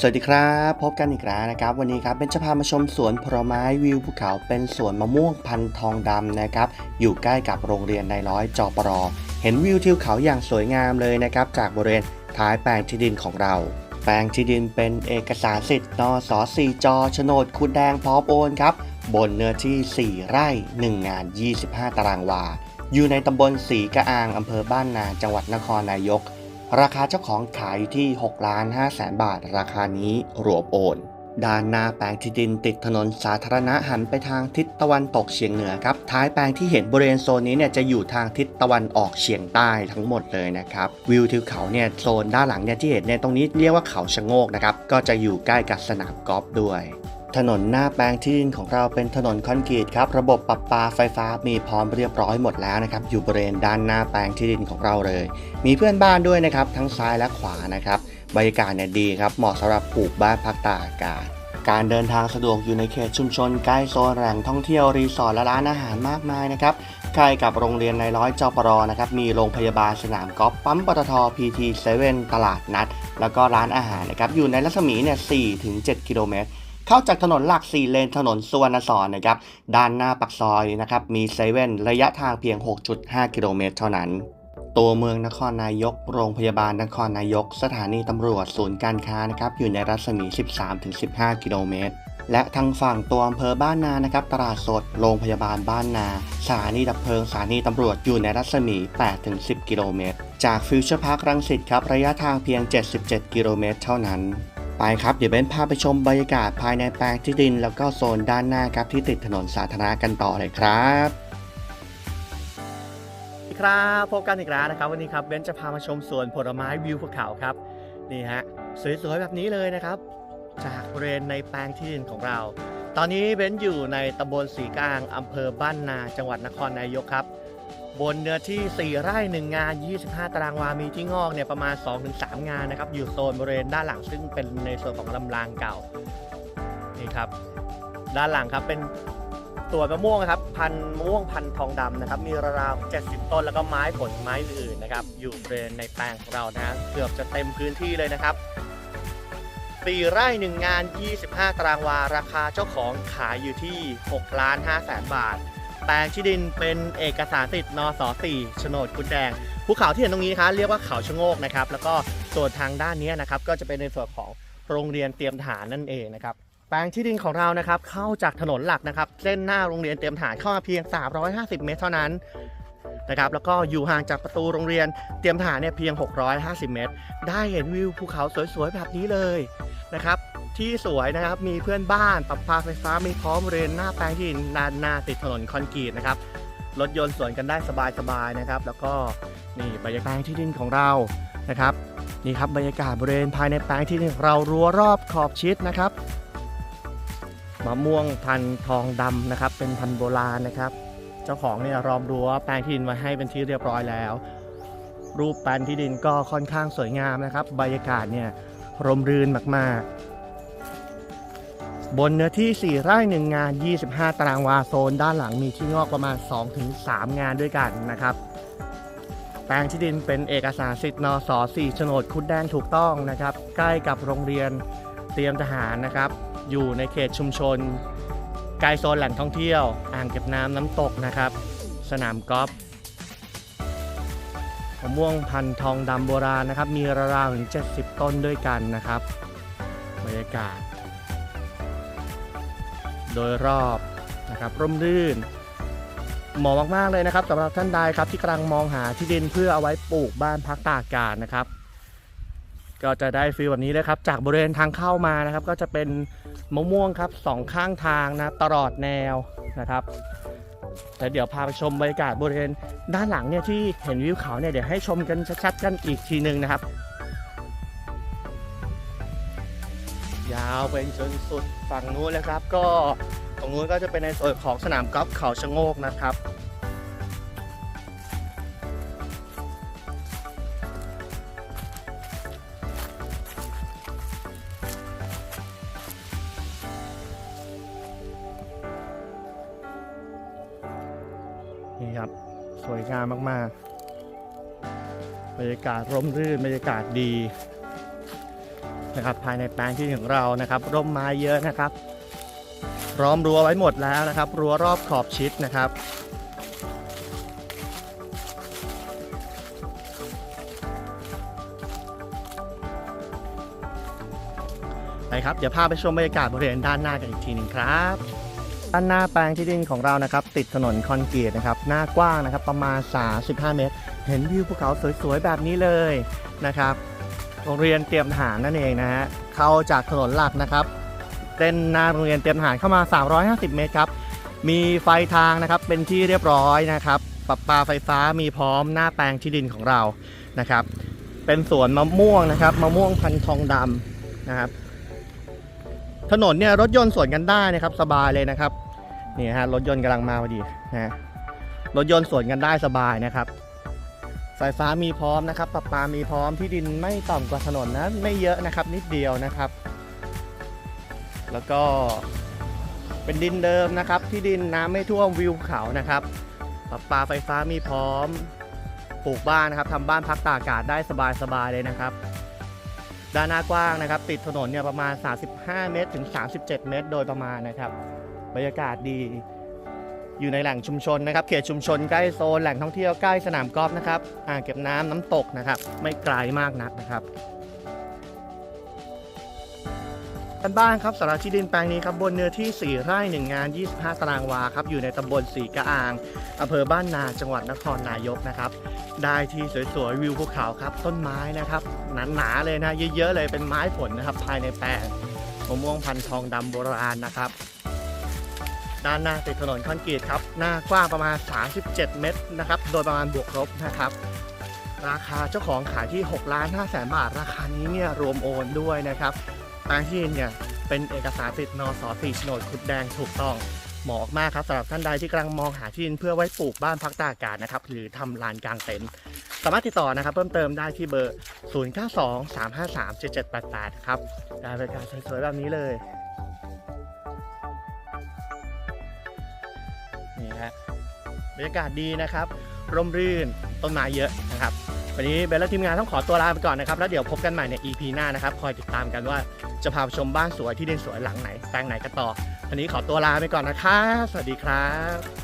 สวัสดีครับ พบกันอีกแล้วนะครับ วันนี้ครับเป็นจะพามาชมสวนผลไม้วิวภูเขาเป็นสวนมะม่วงพันธุ์ทองดำนะครับ อยู่ใกล้กับโรงเรียนในร้อยจอปรอเห็นวิวทิวเขาอย่างสวยงามเลยนะครับ จากบริเวณท้ายแปลงที่ดินของเรา แปลงที่ดินเป็นเอกสารสิทธิ์นสสี่จอโฉนดคุดแดงพร้อมโอนครับ บนเนื้อที่ 4 ไร่ 1 งาน 25 ตารางวา อยู่ในตำบลสีกระอางอำเภอบ้านนาจังหวัดนครนายก ราคาเจ้าของขายอยู่ที่6ล้าน5แสนบาท ราคานี้รวมโอน ด้านหน้าแปลงที่ดินติดถนนสาธารณะหันไปทางทิศตะวันตกเฉียงเหนือครับ ท้ายแปลงที่เห็นบริเวณโซนนี้เนี่ยจะอยู่ทางทิศตะวันออกเฉียงใต้ทั้งหมดเลยนะครับ วิวทิวเขาเนี่ยโซนด้านหลังเนี่ยที่เห็นเนี่ยตรงนี้เรียกว่าเขาชะโงกนะครับ ก็จะอยู่ใกล้กับสนามกอล์ฟด้วย ถนนหน้าแปลงที่ดินของเราเป็นถนนคอนกรีตครับ ระบบปรับปาไฟฟ้ามีพร้อมเรียบร้อยหมดแล้วนะครับ อยู่บริเวณด้านหน้าแปลงที่ดินของเราเลย มีเพื่อนบ้านด้วยนะครับ ทั้งซ้ายและขวานะครับ บรรยากาศเนี่ยดีครับ เหมาะสำหรับปลูกบ้านพักตากอากาศ การเดินทางสะดวกอยู่ในเขตชุมชนใกล้โซนแหล่งท่องเที่ยวรีสอร์ทและร้านอาหารมากมายนะครับใกล้กับโรงเรียนในร้อยจปรนะครับ มีโรงพยาบาลสนามกอล์ฟปั๊มปตทพีทีเซเว่นตลาดนัด แล้วก็ร้านอาหารนะครับ อยู่ในรัศมีเนี่ย4ถึง7กิโลเมตร เข้าจากถนนหลัก 4 เลนถนนสุวรรณสอนนะครับ ด้านหน้าปักซอยนะครับ มีเซเว่นระยะทางเพียง 6.5 กิโลเมตรเท่านั้น ตัวเมืองนครนายก โรงพยาบาลนครนายก สถานีตำรวจศูนย์การค้านะครับ อยู่ในรัศมี 13-15 กิโลเมตร และทางฝั่งตัวอำเภอบ้านนานะครับ ตลาดสด โรงพยาบาลบ้านนา สถานีดับเพลิง สถานีตำรวจ อยู่ในรัศมี 8-10 กิโลเมตร จากฟิวเจอร์พาร์ครังสิตครับ ระยะทางเพียง 77 กิโลเมตร เท่านั้น ไปครับเดี๋ยวเบนพาไปชมบรรยากาศภายในแปลงที่ดิน แล้วก็โซนด้านหน้าครับที่ติดถนนสาธารณะกันต่อเลยครับครับพบกันอีกแล้วนะครับ วันนี้ครับเบนจะพามาชมสวนผลไม้วิวภูเขาครับนี่ฮะสวยๆแบบนี้เลยนะครับ จากบริเวณในแปลงที่ดินของเรา ตอนนี้เบนอยู่ในตำบลสีกลางอำเภอบ้านนาจังหวัดนครนายกครับ บนเนื้อที่ 4 ไร่ 1 งาน 25 ตารางวา มีที่งอกเนี่ยประมาณ 2-3 งานนะครับ อยู่โซนบริเวณด้านหลังซึ่งเป็นในส่วนของลำรางเก่า นี่ครับ ด้านหลังครับเป็นสวมะม่วงนะครับ พันมะม่วงพันทองดำนะครับ มีราวๆ70 ต้นแล้วก็ไม้ผลไม้อื่นนะครับ อยู่บริเวณในแปลงของเรานะฮะเกือบจะเต็มพื้นที่เลยนะครับปีไร่หนึ่งงาน 25 ตารางวา ราคาเจ้าของขายอยู่ที่6ล้าน5แสนบาท แปลงที่ดินเป็นเอกสารติดนส4โฉนดกุดแดงภูเขาที่เห็นตรงนี้นะคะเรียกว่าเขาชะโงกนะครับ แล้วก็ส่วนทางด้านนี้นะครับก็จะเป็นในส่วนของโรงเรียนเตรียมทหารนั่นเองนะครับแปลงที่ดินของเรานะครับเข้าจากถนนหลักนะครับเส้นหน้าโรงเรียนเตรียมทหารเข้ามาเพียง 350 เมตรเท่านั้นนะครับแล้วก็อยู่ห่างจากประตูโรงเรียนเตรียมทหารเนี่ยเพียง 650 เมตร ได้เห็นวิวภูเขาสวยๆแบบนี้เลยนะครับ ที่สวยนะครับ มีเพื่อนบ้านปรับปาไฟฟ้ามีพร้อมบริเวณหน้าแปลงที่ดินานนาติดถนนคอนกรีตนะครับ รถยนต์สวนกันได้สบายๆนะครับ แล้วก็นี่บรรยากาศที่ดินของเรานะครับนี่ครับบรรยากาศบริเวณภายในแปลงที่ดินเรารั้วรอบขอบชิดนะครับมะม่วงพันธุ์ทองดำนะครับ เป็นพันธุ์โบราณนะครับ เจ้าของเนี่ยรอมรั้วแปลงที่ดินไว้ให้เป็นที่เรียบร้อยแล้ว รูปแปลนที่ดินก็ค่อนข้างสวยงามนะครับ บรรยากาศเนี่ยร่มรื่นมากๆ บนเนื้อที่ 4 ไร่ 1 งาน 25 ตารางวาโซน ด้านหลังมีที่งอกประมาณ 2-3 งานด้วยกันนะครับ แปลงที่ดินเป็นเอกสารสิทธิ์นส4โฉนดคุดแดงถูกต้องนะครับ ใกล้กับโรงเรียนเตรียมทหารนะครับ อยู่ในเขตชุมชนใกล้โซนแหล่งท่องเที่ยว อ่างเก็บน้ำน้ำตกนะครับ สนามกอล์ฟมะม่วงพันธุ์ทองดำโบราณนะครับ มีราวๆถึง 70 ต้นด้วยกันนะครับบรรยากาศ โดยรอบนะครับร่มรื่นเหมาะมากๆเลยนะครับสำหรับท่านใดครับที่กำลังมองหาที่ดินเพื่อเอาไว้ปลูกบ้านพักตากอากาศนะครับ ก็จะได้ฟีลแบบนี้เลยครับ จากบริเวณทางเข้ามานะครับ ก็จะเป็นมะม่วงครับสองข้างทางนะตลอดแนวนะครับแต่เดี๋ยวพาไปชมบรรยากาศบริเวณด้านหลังเนี่ยที่เห็นวิวเขาเนี่ยเดี๋ยวให้ชมกันชัดๆกันอีกทีหนึ่งนะครับ ยาวไปจนสุดฝั่งนู้นเลยครับ ก็ตรงนู้นก็จะเป็นในส่วนของสนามกอล์ฟเขาชะโงกนะครับนี่ครับ สวยงามมาก ๆ บรรยากาศร่มรื่น บรรยากาศดี นะครับภายในแปลงที่ของเรานะครับ ร่มไม้เยอะนะครับล้อมรั้วไว้หมดแล้วนะครับ รั้วรอบขอบชิดนะครับ ไปครับเดี๋ยวพาไปชมบรรยากาศบริเวณด้านหน้ากันอีกทีหนึ่งครับด้านหน้าแปลงที่ดินของเรานะครับ ติดถนนคอนกรีตนะครับ หน้ากว้างนะครับ ประมาณ 35 เมตร เห็นวิวภูเขาสวยๆ แบบนี้เลยนะครับ โรงเรียนเตรียมทหารนั่นเองนะฮะเข้าจากถนนหลักนะครับเส้นหน้าโรงเรียนเตรียมทหารเข้ามา 350 เมตรครับมีไฟทางนะครับเป็นที่เรียบร้อยนะครับปรับปาไฟฟ้ามีพร้อมหน้าแปลงที่ดินของเรานะครับ เป็นสวนมะม่วงนะครับมะม่วงพันธุ์ทองดำนะครับ ถนนเนี่ยรถยนต์สวนกันได้นะครับสบายเลยนะครับนี่ฮะรถยนต์กำลังมาพอดีนะรถยนต์สวนกันได้สบายนะครับ ไฟฟ้ามีพร้อมนะครับปรับปามีพร้อมที่ดินไม่ต่ำกว่าถนนนะไม่เยอะนะครับนิดเดียวนะครับ แล้วก็เป็นดินเดิมนะครับ ที่ดินน้ำไม่ท่วมวิวเขานะครับปรับปาไฟฟ้ามีพร้อมปลูกบ้านนะครับทำบ้านพักตากอากาศได้สบายๆเลยนะครับ ด้านหน้ากว้างนะครับ ติดถนนเนี่ยประมาณ 35 เมตรถึง 37 เมตร โดยประมาณนะครับบรรยากาศดี อยู่ในแหล่งชุมชนนะครับ เขตชุมชนใกล้โซนแหล่งท่องเที่ยวใกล้สนามกอล์ฟนะครับอ่างเก็บน้ำน้ำตกนะครับ ไม่ไกลมากนักนะครับกันบ้านครับสำหรับที่ดินแปลงนี้ครับบนเนื้อที่ 4 ไร่ 1 งาน 25 ตารางวาครับอยู่ในตำบลสีกระอางอำเภอบ้านนาจังหวัดนครนายกนะครับ ได้ที่สวยๆวิวภูเขาครับ ต้นไม้นะครับหนาๆเลยนะ เยอะๆเลยเป็นไม้ผลนะครับ ภายในแปลงมะม่วงพันธุ์ทองดำโบราณนะครับ ด้านหน้าติดถนนคอนกรีตครับ หน้ากว้างประมาณ 37 เมตรนะครับ โดยประมาณบวกลบนะครับ ราคาเจ้าของขายที่6ล้าน5แสนบาท ราคานี้เนี่ยรวมโอนด้วยนะครับแปลงที่ดินเนี่ยเป็นเอกสารสิทธิ์นสสี่โฉนดคุดแดงถูกต้องเหมาะมากครับสำหรับท่านใดที่กำลังมองหาที่ดินเพื่อไว้ปลูกบ้านพักตากอากาศนะครับ หรือทำลานกลางเต็นท์สามารถติดต่อนะครับ เพิ่มเติมได้ที่เบอร์ 0923537788 ครับได้บริการสวยๆแบบนี้เลย บรรยากาศดีนะครับ ร่มรื่นต้นไม้เยอะนะครับ วันนี้เบลและทีมงานต้องขอตัวลาไปก่อนนะครับ แล้วเดี๋ยวพบกันใหม่ใน EP หน้านะครับ คอยติดตามกันว่าจะพาชมบ้านสวยที่ดินสวยหลังไหนแปลงไหนกันต่อวันนี้ขอตัวลาไปก่อนนะครับ สวัสดีครับ